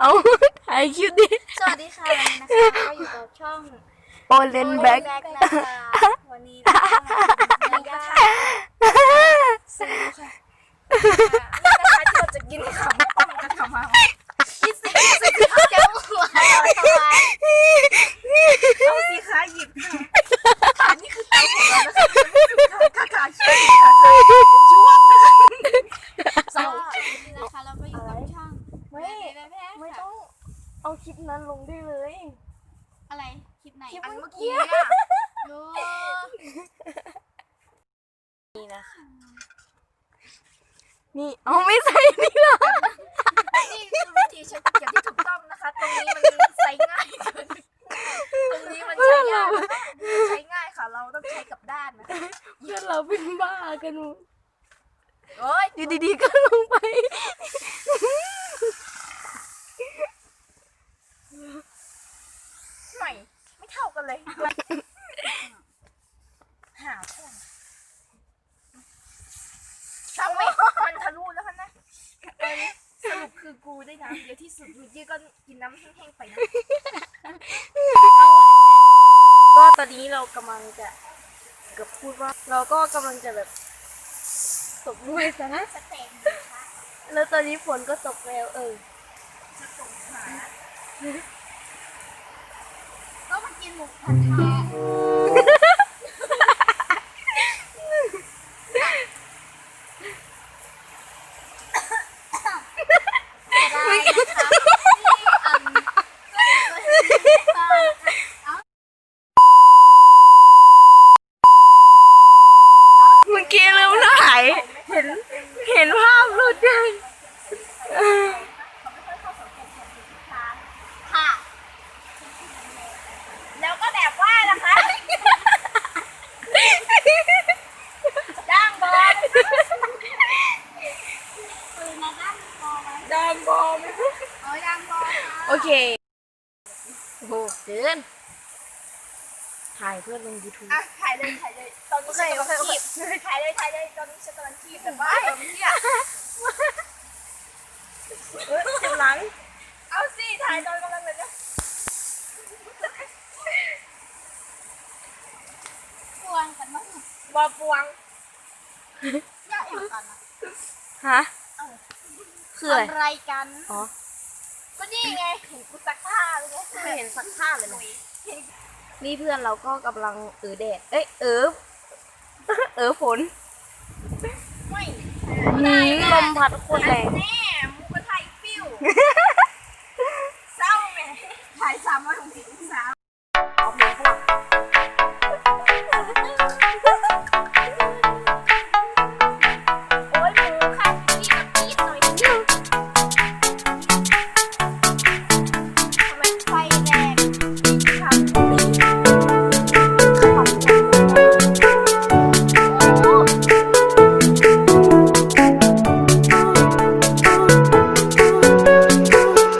เอาถ่ายคลิปดิสวัสดีค่ะวันนี้นะคะก็อยู่กับช่องโอเลนแบ็กแบ็คนะคะวันนี้เราก็มาย่าซื้อค่ะนี่นะคะที่เราจะกินขำปั้มกันขำมาคิดสิคิดสิเจ้าหัวเราทำไมเอาสิคะหยิบค่ะค่ะนี่คือเตาของเรานะคะค่ะค่ะช่วยค่ะค่ะจ้วงนะคะสองนี่นะคะเราก็อยู่กับช่อง ไม่ แบ็คแบ็ค ไม่ต้อง เอาคลิปนั้นลงได้เลย อะไรคลิปไหนคลิปอันเมื่เมื่ออกี้ กี้อะดูนี่นะคะ นี่เอาไม่ใส่นี่หรอนี่คือวิธีใช้ตะเกียบที่ถูกต้องนะคะ ตรงนี้มันใช้ง่ายเกินตรงนี้มันใช้ยากนะคะใช้ง่ายค่ะ เราต้องใช้กับด้านนะคะเพื่อนเราเป็นบ้ากันหมดโอ้ยอยู่ดีๆก็ลงไป ไม่ ไม่เท่ากันเลยหาเพื่อนช่างไม่มันทะลุแล้วค่ะนะเออสรุปคือกู ได้น้ำเยอะที่สุดยูยี่ก็กินน้ำแห้งๆไปนะก็ตอนนี้เรากำลังจะเกับพูดว่า เราก็กำลังจะแบบตกด้วยซะนะสเต็กนะคะแล้วตอนนี้ฝนก็ตกแล้วเออจะส่งหาก็มากินหมูกระทะได้นะคะที่อันก็เอา เมื่อกี้ลืมถ่ายเห็น เห็นภาพหลุดยัง ค่ะ แล้วก็แบบว่านะคะจ้างบอลปืนมาจ้าง บอลไหมดามบอมเอาจ้างบอลค่ะโอเคโอ้โหเกินถ่ายเพื่อลง YouTube อะถ่ายเลยถ่ายเลยตอนนี้ฉันกำลังคีบถ่ายเลยถ่ายเลยตอนนี้ฉันกำลังคีบแต่ว่าเดี๋ยวเนี่ยเออเจ็บหลัง เอาสิถ่ายตอนกำลังเลยนะปวงกันมั้งบอปวงยากอย่างกันนะฮะ คืออะไรอะไรกัน อ๋อ ก็นี่ไงเห็นกูซักผ้าเลยไงไม่เห็นสักท่าเลยนะนี่เพื่อนเราก็กำลังเออแดด เอ้ยเออเออฝนไม่หืมลมพัดโคตรแรง แน่